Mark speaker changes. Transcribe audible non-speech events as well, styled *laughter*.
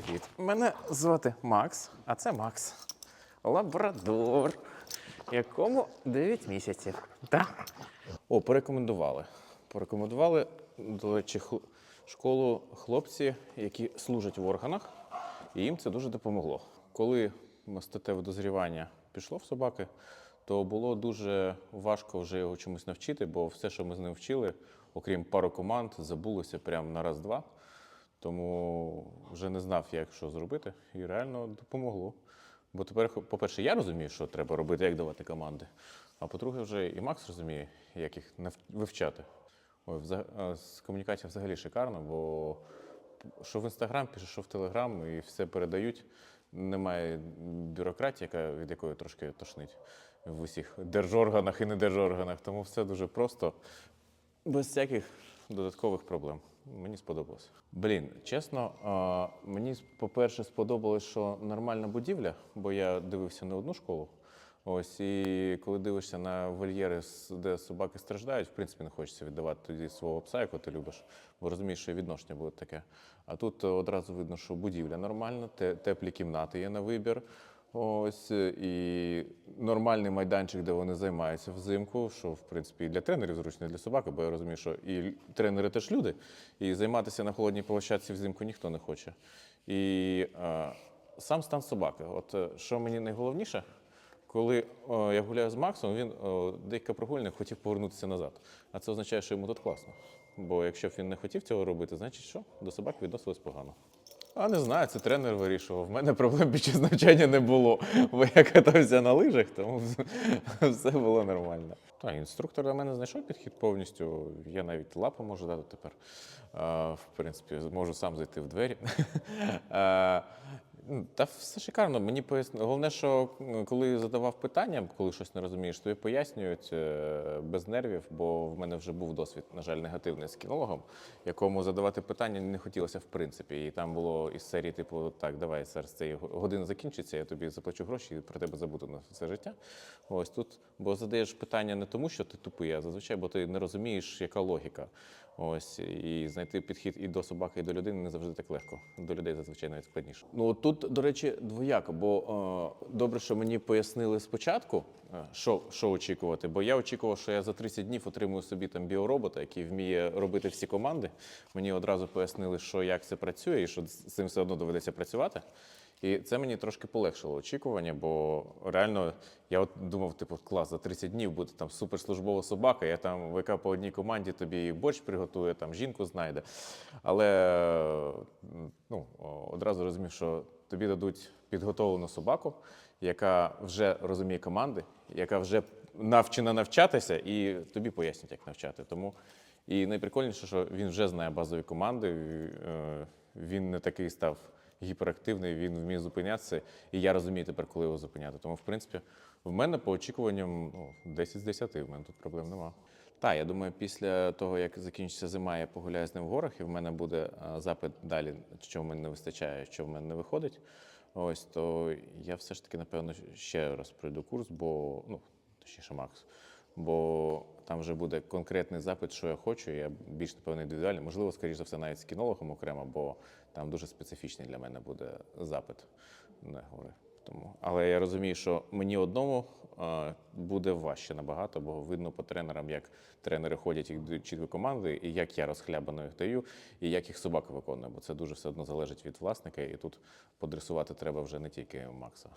Speaker 1: Привіт! Мене звати Макс, а це Макс. Лабрадор, якому 9 місяців. Так? О, порекомендували. Порекомендували, до речі, школу хлопці, які служать в органах, і їм це дуже допомогло. Коли статеве дозрівання пішло в собаки, то було дуже важко вже його чомусь навчити, бо все, що ми з ним вчили, окрім пару команд, забулося прямо на раз-два. Тому вже не знав, як що зробити, і реально допомогло. Бо тепер, по-перше, я розумію, що треба робити, як давати команди. А по-друге, вже і Макс розуміє, як їх вивчати. Ой, комунікацією взагалі шикарно, бо що в інстаграм пише, що в Телеграм, і все передають. Немає бюрократії, яка, від якої трошки тошнить в усіх держорганах і недержорганах. Тому все дуже просто, без всяких додаткових проблем. Мені сподобалось. Блін, чесно, мені, по-перше, сподобалось, що нормальна будівля, бо я дивився не одну школу. Ось і коли дивишся на вольєри, де собаки страждають, в принципі, не хочеться віддавати тоді свого пса, якого ти любиш, бо розумієш, що відношення буде таке. А тут е, одразу видно, що будівля нормальна, теплі кімнати є на вибір. Ось е, і нормальний майданчик, де вони займаються взимку, що в принципі для тренерів зручно, для собаки, бо я розумію, що і тренери теж люди, і займатися на холодній площадці взимку ніхто не хоче. І е, сам стан собаки. От е, що мені найголовніше, коли о, я гуляю з Максом, він о, декілька прогулянок хотів повернутися назад. А це означає, що йому тут класно. Бо якщо б він не хотів цього робити, значить що? До собак відносились погано. А не знаю, це тренер вирішував. В мене проблем під час навчання не було, бо я катався на лижах, тому все було нормально. Та, інструктор до мене знайшов підхід повністю. Я навіть лапу можу дати тепер. В принципі, можу сам зайти в двері. *laughs* Та все шикарно. Мені поясни. Головне, що коли задавав питання, коли щось не розумієш, то і пояснюють е, без нервів, бо в мене вже був досвід, на жаль, негативний з кінологом, якому задавати питання не хотілося в принципі. І там було із серії, типу, так, давай зараз цей година закінчиться, я тобі заплачу гроші і про тебе забуду на все життя. Ось тут, бо задаєш питання не тому, що ти тупий, а зазвичай, бо ти не розумієш, яка логіка. Ось і знайти підхід і до собаки, і до людини не завжди так легко. До людей зазвичай навіть складніше. Ну тут, до речі, двояко, бо е, добре, що мені пояснили спочатку, е, що, що очікувати. Бо я очікував, що я за 30 днів отримую собі там біоробота, який вміє робити всі команди. Мені одразу пояснили, що як це працює, і що з цим все одно доведеться працювати. І це мені трошки полегшило очікування, бо реально я от думав, типу, клас, за 30 днів буде там суперслужбова собака, я там ВК по одній команді тобі і борщ приготує, там жінку знайде. Але ну, одразу розумів, що тобі дадуть підготовлену собаку, яка вже розуміє команди, яка вже навчена навчатися, і тобі пояснять, як навчати. Тому і найприкольніше, що він вже знає базові команди, е, він не такий став гіперактивний, він вміє зупинятися, і я розумію тепер, коли його зупиняти. Тому, в принципі, в мене по очікуванням ну, 10 з 10, в мене тут проблем нема. Так, я думаю, після того, як закінчиться зима, я погуляю з ним в горах, і в мене буде запит далі, що в мене не вистачає, що в мене не виходить. Ось то я все ж таки, напевно, ще раз пройду курс, бо ну, точніше, Макс. Бо там вже буде конкретний запит, що я хочу. Я більш напевно індивідуальний. Можливо, скоріш за все, навіть з кінологом окремо, бо там дуже специфічний для мене буде запит на гори. Тому, але я розумію, що мені одному буде важче набагато, бо видно по тренерам, як тренери ходять їх чітко команди, і як я розхлябано їх даю, і як їх собака виконує, бо це дуже все одно залежить від власника, і тут подресувати треба вже не тільки Макса.